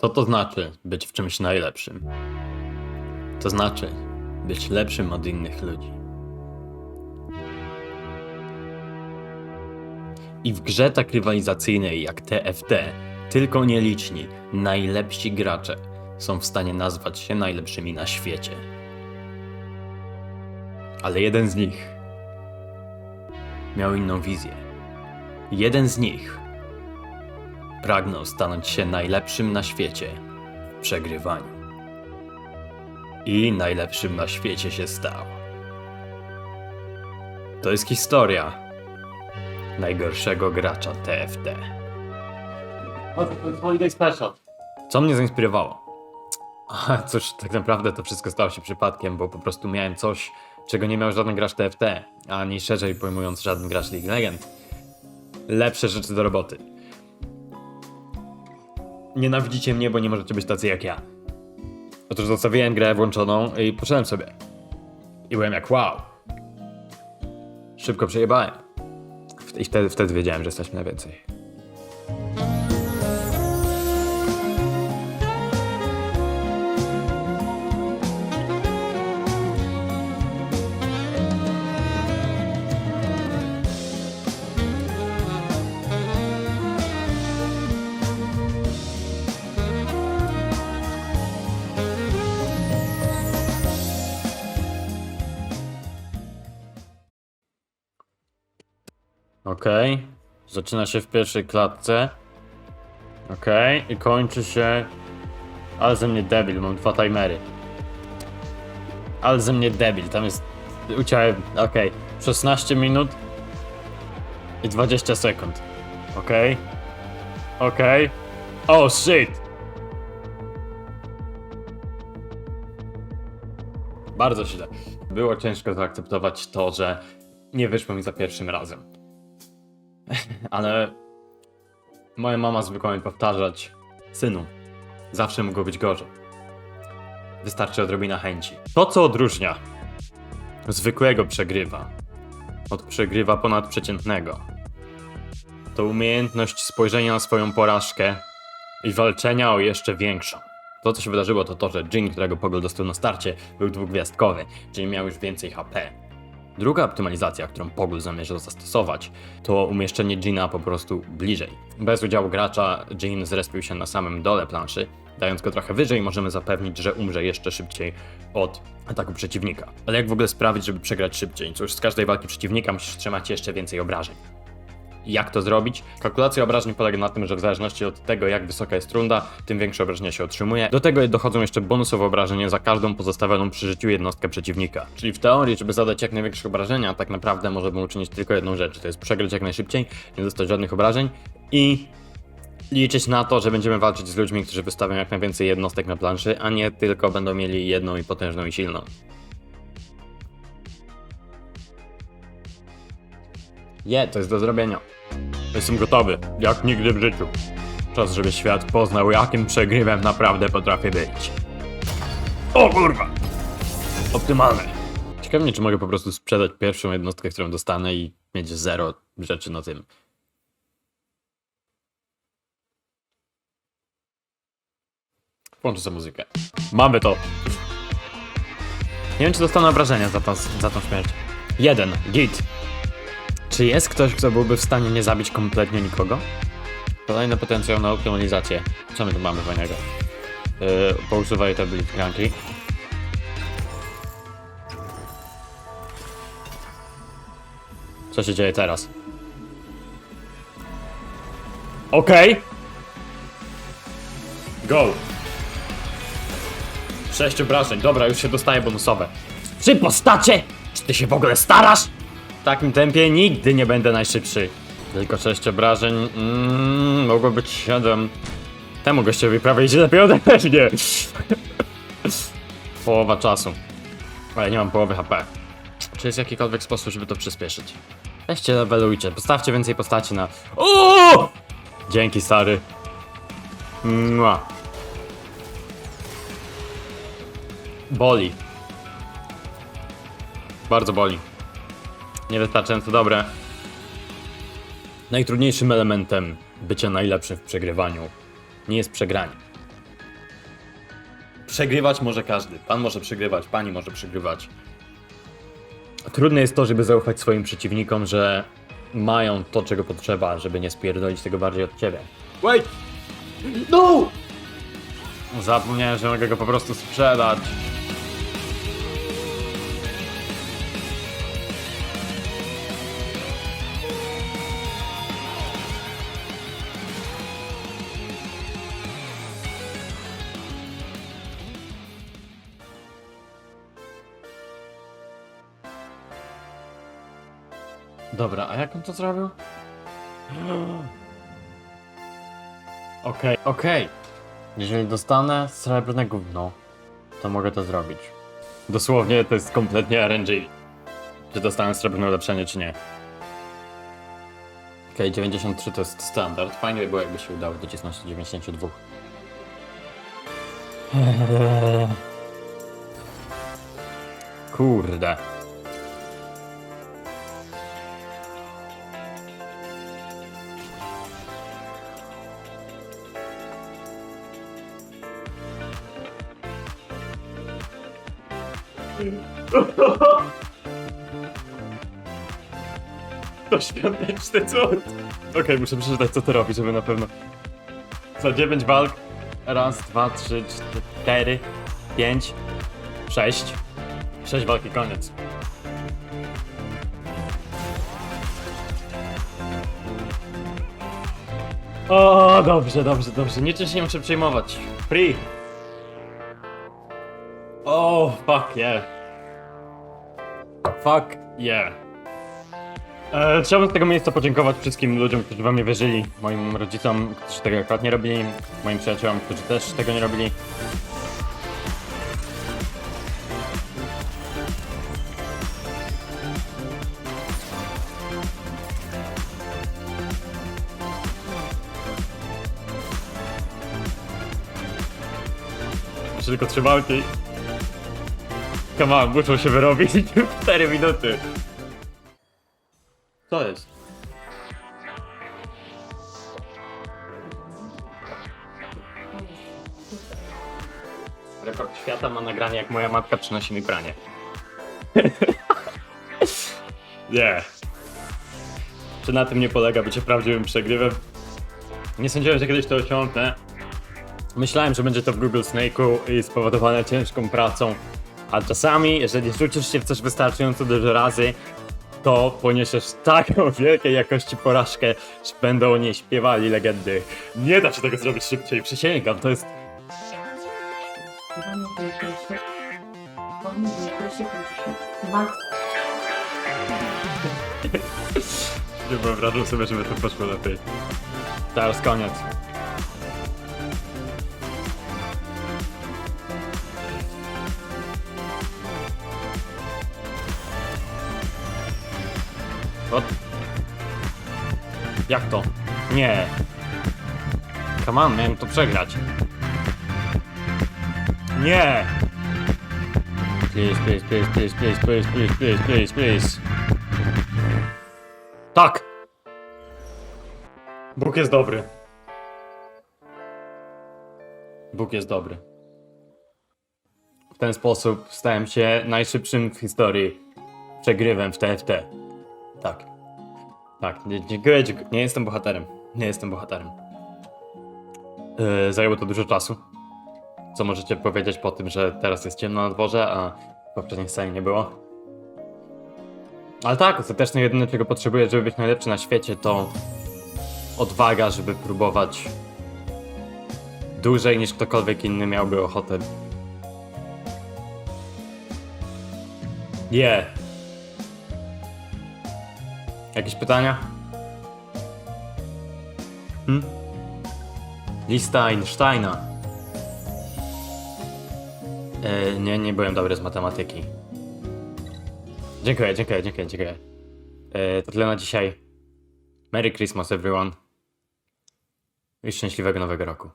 Co to znaczy być w czymś najlepszym? To znaczy być lepszym od innych ludzi. I w grze tak rywalizacyjnej jak TFT, tylko nieliczni, najlepsi gracze są w stanie nazwać się najlepszymi na świecie. Ale jeden z nich miał inną wizję. Jeden z nich pragnął stanąć się najlepszym na świecie w przegrywaniu. I najlepszym na świecie się stał. To jest historia najgorszego gracza TFT. Holiday Special. Co mnie zainspirowało? A, Cóż, tak naprawdę to wszystko stało się przypadkiem, bo po prostu miałem coś, czego nie miał żaden gracz TFT, ani szerzej pojmując żaden gracz League Legend. Lepsze rzeczy do roboty. Nienawidzicie mnie, bo nie możecie być tacy jak ja. Otóż zostawiłem grę włączoną i poszedłem sobie. I byłem jak wow. Szybko przejebałem. I wtedy, wtedy wiedziałem, że jesteśmy na więcej. Okej. Zaczyna się w pierwszej klatce. Okej. I kończy się... Ale ze mnie debil, mam dwa timery. Ale ze mnie debil, tam jest... Uciąłem, okej. 16 minut i 20 sekund. Okej. Okej. Oh shit! Bardzo źle. Było ciężko zaakceptować to, że nie wyszło mi za pierwszym razem. Ale moja mama zwykła mi powtarzać: Synu, zawsze mogło być gorzej. Wystarczy odrobina chęci. To, co odróżnia zwykłego przegrywa od przegrywa ponadprzeciętnego, to umiejętność spojrzenia na swoją porażkę i walczenia o jeszcze większą. To, co się wydarzyło, to to, że Jin, którego Pogol dostał na starcie, był dwugwiazdkowy, czyli miał już więcej HP. Druga optymalizacja, którą Pogul zamierzał zastosować, to umieszczenie Gina po prostu bliżej. Bez udziału gracza Jin zrespił się na samym dole planszy, dając go trochę wyżej możemy zapewnić, że umrze jeszcze szybciej od ataku przeciwnika. Ale jak w ogóle sprawić, żeby przegrać szybciej? Cóż, z każdej walki przeciwnika musisz trzymać jeszcze więcej obrażeń. Jak to zrobić? Kalkulacja obrażeń polega na tym, że w zależności od tego, jak wysoka jest runda, tym większe obrażenia się otrzymuje. Do tego dochodzą jeszcze bonusowe obrażenia za każdą pozostawioną przy życiu jednostkę przeciwnika. Czyli w teorii, żeby zadać jak największe obrażenia, tak naprawdę możemy uczynić tylko jedną rzecz, to jest przegrać jak najszybciej, nie dostać żadnych obrażeń i liczyć na to, że będziemy walczyć z ludźmi, którzy wystawią jak najwięcej jednostek na planszy, a nie tylko będą mieli jedną i potężną i silną. Je, to jest do zrobienia. Jestem gotowy, jak nigdy w życiu. Czas, żeby świat poznał, jakim przegrywem naprawdę potrafię być. O kurwa! Optymalne. Ciekawe mnie, czy mogę po prostu sprzedać pierwszą jednostkę, którą dostanę i mieć zero rzeczy na tym. Włączę sobie muzykę. Mamy to. Nie wiem, czy dostanę obrażenia za, to, za tą śmierć. Jeden. Git. Czy jest ktoś, kto byłby w stanie nie zabić kompletnie nikogo? Kolejny potencjał na optymalizację. Co my tu mamy fajnego? Yy, pousuwaj te blitzcranki. Co się dzieje teraz? Okej! Go! Sześć obrażeń, dobra, już się dostaje bonusowe. Trzy postacie! Czy ty się w ogóle starasz? Takim tempie nigdy nie będę najszybszy. Tylko sześć obrażeń, mm, mogło być siedem. Temu gościowi prawie idzie lepiej ode. Połowa czasu. Ale nie mam połowy HP. Czy jest jakikolwiek sposób, żeby to przyspieszyć? Weźcie levelujcie, postawcie więcej postaci na... O! Dzięki, stary. Mua. Boli. Bardzo boli. Niewystarczająco dobre. Najtrudniejszym elementem bycia najlepszym w przegrywaniu nie jest przegranie, Przegrywać może każdy. Pan może przegrywać, pani może przegrywać. Trudne jest to, żeby zaufać swoim przeciwnikom, że mają to, czego potrzeba, żeby nie spierdolić tego bardziej od ciebie. Wait! No! Zapomniałem, że mogę go po prostu sprzedać. Dobra, a jak on to zrobił? Okej, okej. Jeżeli dostanę srebrne gówno, to mogę to zrobić. Dosłownie to jest kompletnie RNG. Czy dostanę srebrne ulepszenie, czy nie. Okej, 93 to jest standard. Fajnie by było, jakby się udało docisnąć do 92. Kurde. To świąteczny cud. Okej, muszę przeczytać co to robi, żeby na pewno. Za 9 walk. Raz, dwa, trzy, cztery, pięć, sześć. Sześć walki, koniec. O, dobrze, dobrze, dobrze. Niczym się nie muszę przejmować. Free. Oh, fuck yeah. Fuck yeah. E, chciałbym z tego miejsca podziękować wszystkim ludziom, którzy we mnie wierzyli, moim rodzicom, którzy tego akurat nie robili, moim przyjaciołom, którzy też tego nie robili. Jeszcze tylko trzy walki. Come on, muszą się wyrobić 4 minuty. Co jest? Rekord świata ma nagranie, jak moja matka przynosi mi pranie. Nie. Czy na tym nie polega bycie prawdziwym przegrywem? Nie sądziłem, że kiedyś to osiągnę. Myślałem, że będzie to w Google Snake'u i spowodowane ciężką pracą. A czasami, jeżeli rzucisz się w coś wystarczająco dużo razy, to poniesiesz taką wielkiej jakości porażkę, że będą o niej śpiewali legendy. Nie da się tego zrobić szybciej, przysięgam, to jest... Nie wyobrażam sobie, żeby to poszło lepiej. Teraz koniec. What? Jak to? Nie. Come on, miałem to przegrać. Nie! Please, please, please, please, please, please, please, please, please, please. Tak! Bóg jest dobry. Bóg jest dobry. W ten sposób stałem się najszybszym w historii przegrywem w TFT. Tak. Tak, nie- dziękuję, dziękuję. Nie jestem bohaterem. Nie jestem bohaterem. Yy, zajęło to dużo czasu. Co możecie powiedzieć po tym, że teraz jest ciemno na dworze, a poprzedniej scenie nie było? Ale tak, ostatecznie jedyne czego potrzebuję, żeby być najlepszy na świecie, to odwaga, żeby próbować dłużej niż ktokolwiek inny miałby ochotę. Nie. Jakieś pytania? Hmm? Lista Einsteina. E, nie, nie byłem dobry z matematyki. Dziękuję, dziękuję, dziękuję, dziękuję. E, to tyle na dzisiaj. Merry Christmas, everyone. I szczęśliwego nowego roku.